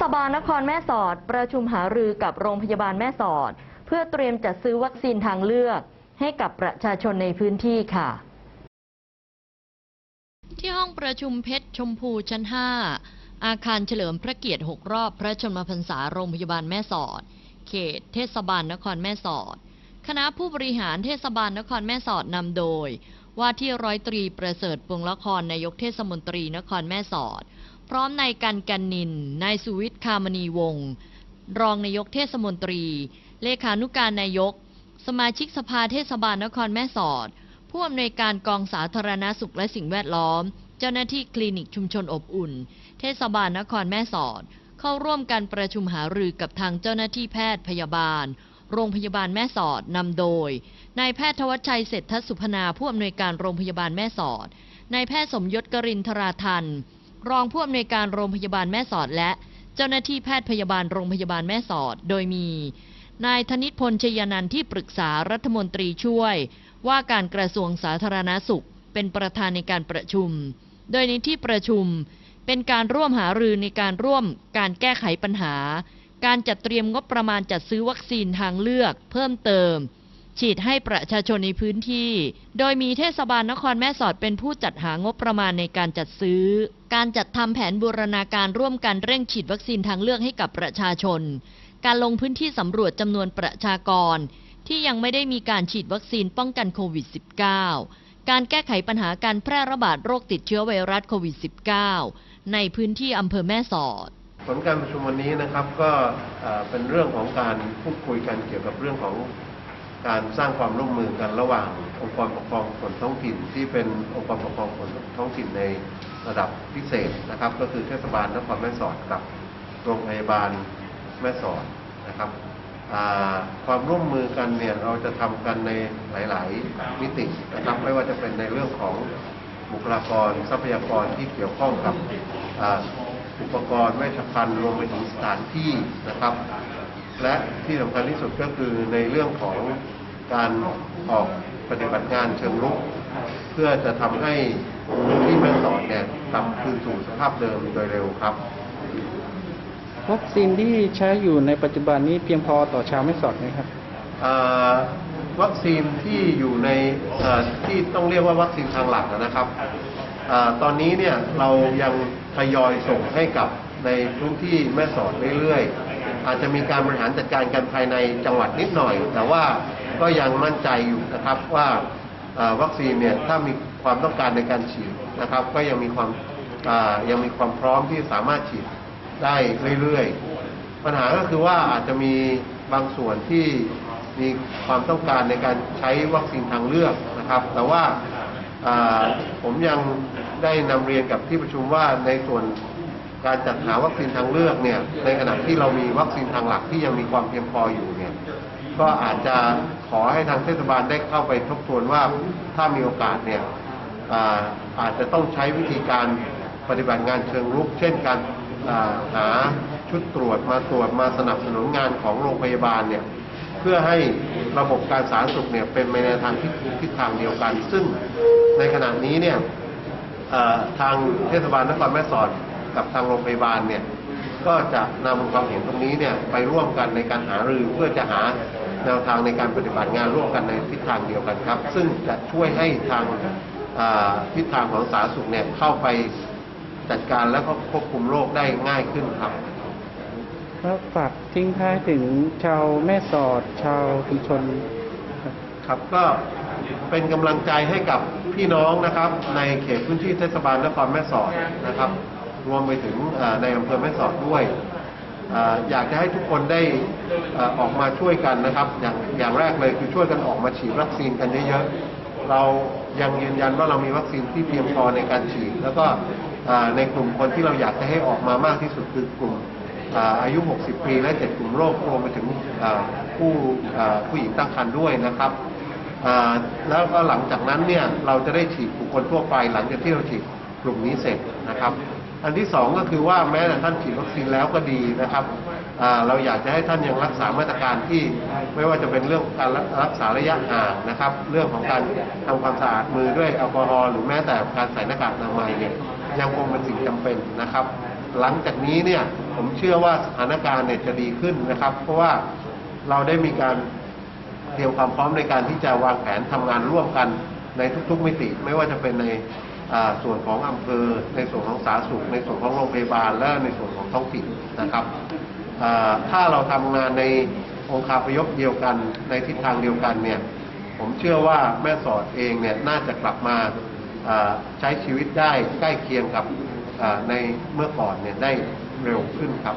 ศบาลนครแม่สอดประชุมหารือกับโรงพยาบาลแม่สอด เพื่อเตรียมจัดซื้อวัคซีนทางเลือก ให้กับประชาชนในพื้นที่ค่ะ ที่ห้องประชุมเพชรชมพูชั้น 5 อาคารเฉลิมพระเกียรติ 6 รอบพระชนมพรรษาโรงพยาบาลแม่สอด เขต เทศบาลนครแม่สอด คณะผู้บริหารเทศบาลนครแม่สอดนำโดย ว่าที่ร้อยตรีประเสริฐปวงละครนายกเทศมนตรีนครแม่สอด พร้อมนายกันกันนิน นายสุวิทย์คามณีวงศ์รองนายกเทศมนตรี เลขานุการนายก สมาชิกสภาเทศบาลนครแม่สอด ผู้อำนวยการกองสาธารณสุขและสิ่งแวดล้อม เจ้าหน้าที่คลินิกชุมชนอบอุ่น เทศบาลนครแม่สอด เข้าร่วมการประชุมหารือกับทางเจ้าหน้าที่แพทย์พยาบาล โรงพยาบาลแม่สอดนำโดยนายแพทย์ทวัชชัยเศรษฐสุพนาผู้อำนวยการโรงพยาบาลแม่สอดนายแพทย์สมยศกรินทราทัน รองผู้อำนวยการโรงพยาบาลแม่สอด และเจ้าหน้าที่แพทย์พยาบาลโรงพยาบาลแม่สอด โดยมีนายธนิตพลชยานันท์ที่ปรึกษารัฐมนตรีช่วย ว่าการกระทรวงสาธารณสุข เป็นประธานในการประชุม โดยในที่ประชุมเป็นการร่วมหารือในการร่วมการแก้ไขปัญหา การจัดเตรียมงบประมาณจัดซื้อวัคซีนทางเลือก เพิ่มเติม ฉีดให้ประชาชนในพื้นที่ โดยมีเทศบาลนครแม่สอดเป็นผู้จัดหางบประมาณในการจัดซื้อ การจัดทำแผนบูรณาการร่วมกันเร่งฉีดวัคซีนทางเลือกให้กับประชาชน การลงพื้นที่สำรวจจำนวนประชากร ที่ยังไม่ได้มีการฉีดวัคซีนป้องกันโควิด -19 การแก้ไขปัญหาการแพร่ระบาดโรคติดเชื้อไวรัสโควิด -19 ในพื้นที่อำเภอแม่สอดผลการประชุมวันนี้นะครับก็เป็นเรื่องของการพูดคุยกันเกี่ยวกับเรื่องของ การสร้างความร่วมมือกันระหว่างองค์กรปกครองส่วนท้องถิ่น ที่เป็นองค์กรปกครองส่วนท้องถิ่นในระดับพิเศษนะครับ ก็คือเทศบาลนครแม่สอดกับโรงพยาบาลแม่สอดนะครับความร่วมมือกันเนี่ยเราจะทำกันในหลาย ๆ มิตินะครับไม่ว่าจะเป็นในเรื่องของบุคลากรทรัพยากรที่เกี่ยวข้องกับอุปกรณ์เวชภัณฑ์รวมไปถึงสถานที่นะครับ และที่สำคัญที่สุดก็คือในเรื่องของ การออกปฏิบัติงานเชิงรุก เพื่อจะทำให้พื้นที่แม่สอดเนี่ยกลับคืนสู่สภาพเดิมโดยเร็วครับ วัคซีนที่ใช้อยู่ในปัจจุบันนี้เพียงพอต่อชาวไม่สอดไหมครับอ่าวัคซีนที่อยู่ในเอ่อที่ต้องเรียกว่าวัคซีนทางหลักนะครับอาตอนนี้เนี่ยเรายังทยอยส่งให้กับในพื้นที่แม่สอดเรื่อยๆ อาจจะมีการบริหารจัดการกันภายในจังหวัดนิดหน่อย แต่ว่า ก็ยังมั่นใจอยู่นะครับว่าวัคซีนเนี่ยถ้ามีความต้องการในการฉีดนะครับ ก็ยังมีความยังมีความพร้อมที่สามารถฉีดได้เรื่อยๆ ปัญหาก็คือว่าอาจจะมีบางส่วนที่มีความต้องการในการใช้วัคซีนทางเลือกนะครับ แต่ว่าอ่าผมยังได้นำเรียนกับที่ประชุมว่าในส่วนการจัดหาวัคซีนทางเลือกเนี่ยในขณะที่เรามีวัคซีนทางหลักที่ยังมีความเพียงพออยู่เนี่ย ก็อาจจะขอให้ทางเทศบาลได้เข้าไปทบทวนว่าถ้ามีโอกาสเนี่ยอาอาจจะต้องใช้วิธีการปฏิบัติงานเชิงรุก เช่นการอ่าหาชุดตรวจมาตรวจมาสนับสนุนงานของโรงพยาบาลเนี่ยเพื่อให้ระบบการสาธารณสุขเนี่ยเป็นไปในทางทิศทิศทางเดียวกัน ซึ่งในขณะนี้เนี่ยอ่อทางเทศบาลนครแม่สอดกับทางโรงพยาบาลเนี่ยก็จะนำความเห็นตรงนี้เนี่ยไปร่วมกันในการหารือเพื่อจะหา แนวทางในการปฏิบัติงานร่วมกันในทิศทางเดียวกันครับ ซึ่งจะช่วยให้ทางอ่าทิศทางของสาธารณสุขเนี่ยเข้าไปจัดการแล้วก็ควบคุมโรคได้ง่ายขึ้นครับแล้วฝากทิ้งท้ายถึงชาวแม่สอดชาวชุมชนครับครับก็เป็นกำลังใจให้กับพี่น้องนะครับ ในเขตพื้นที่เทศบาลนครแม่สอดนะครับ รวมไปถึงเอ่อในอำเภอแม่สอดด้วยเอยากจะให้ทุกคนได้ออกมาช่วยกันนะครับ อย่างอย่างแรกเลยคือช่วยกันออกมาฉีดวัคซีนกันเยอะๆเรายังยืนยันว่าเรามีวัคซีนที่เพียงพอในการฉีด แล้วก็ในกลุ่มคนที่เราอยากจะให้ออกมามากที่สุดคือกลุ่มอายุ 60 ปีและ7กลุ่มโรครวมไปถึงผู้ผู้หญิงตั้งครรภ์ด้วยนะครับแล้วก็หลังจากนั้นเนี่ยเราจะได้ฉีดบุคคลทั่วไปหลังจากที่เราฉีดกลุ่มนี้เสร็จนะครับ อันที่สองก็คือว่าแม้แต่ท่านฉีดวัคซีนแล้วก็ดีนะครับเราอยากจะให้ท่านยังรักษามาตรการที่ไม่ว่าจะเป็นเรื่องการรักษาระยะห่างนะครับ เรื่องของการทำความสะอาดมือด้วยแอลกอฮอล์หรือแม้แต่การใส่หน้ากากอนามัยเนี่ยยังคงเป็นสิ่งจำเป็นนะครับ หลังจากนี้เนี่ยผมเชื่อว่าสถานการณ์เนี่ยจะดีขึ้นนะครับ เพราะว่าเราได้มีการเตรียมความพร้อมในการที่จะวางแผนทำงานร่วมกันในทุก ๆมิติ ไม่ว่าจะเป็นใน ส่วนของอำเภอ ในส่วนของสาธารณสุข ในส่วนของโรงพยาบาล และในส่วนของท้องถิ่นนะครับถ้าเราทำงานในองค์คาพยพเดียวกันในทิศทางเดียวกันเนี่ยผมเชื่อว่าแม่สอดเองเนี่ยน่าจะกลับมาใช้ชีวิตได้ใกล้เคียงกับในเมื่อก่อนเนี่ยได้เร็วขึ้นครับ